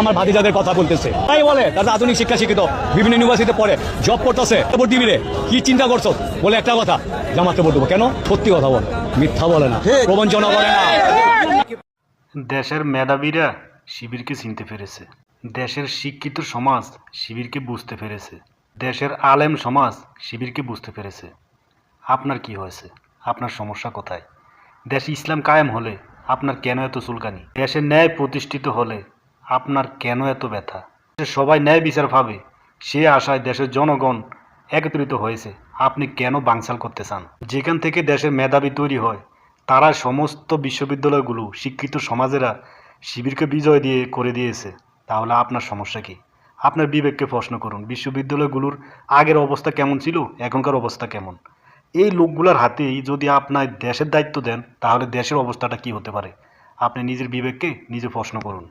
আমার ভাতিজাদের কথা বলতেছে। তাই বলে তাদের আধুনিক শিক্ষা শিক্ষিত, বিভিন্ন ইউনিভার্সিটিতে পড়ে জব করতেছে। দিবি রে, কি চিন্তা করছ? বলে একটা কথা, জামাতে দেবো। কেন? সত্যি কথা বলে, মিথ্যা বলে না প্রবঞ্চনা বলে না। দেশের মেধাবীরা শিবিরকে চিনতে পেরেছে। দেশের শিক্ষিত সমাজ শিবিরকে বুঝতে পেরেছে। দেশের আলেম সমাজ শিবিরকে বুঝতে পেরেছে। আপনার কি হয়েছে? আপনার সমস্যা কোথায়? দেশে ইসলাম কায়েম হলে আপনার কেন এত চুলকানি? দেশের ন্যায় প্রতিষ্ঠিত হলে আপনার কেন এত ব্যথা? সবাই ন্যায় বিচার ভাবে, সে আশায় দেশের জনগণ একত্রিত হয়েছে। আপনি কেন বাংসাল করতে চান? যেখান থেকে দেশের মেধাবী তৈরি হয় তারা সমস্ত বিশ্ববিদ্যালয়গুলো শিক্ষিত সমাজেরা শিবিরকে বিজয় দিয়ে করে দিয়েছে। তাহলে আপনার সমস্যা কি? আপনার বিবেককে প্রশ্ন করুন, বিশ্ববিদ্যালয়গুলোর আগের অবস্থা কেমন ছিল, এখনকার অবস্থা কেমন? এই লোকগুলোর হাতেই যদি আপনার দেশের দায়িত্ব দেন, তাহলে দেশের অবস্থাটা কি হতে পারে? আপনি নিজের বিবেককে নিজে প্রশ্ন করুন।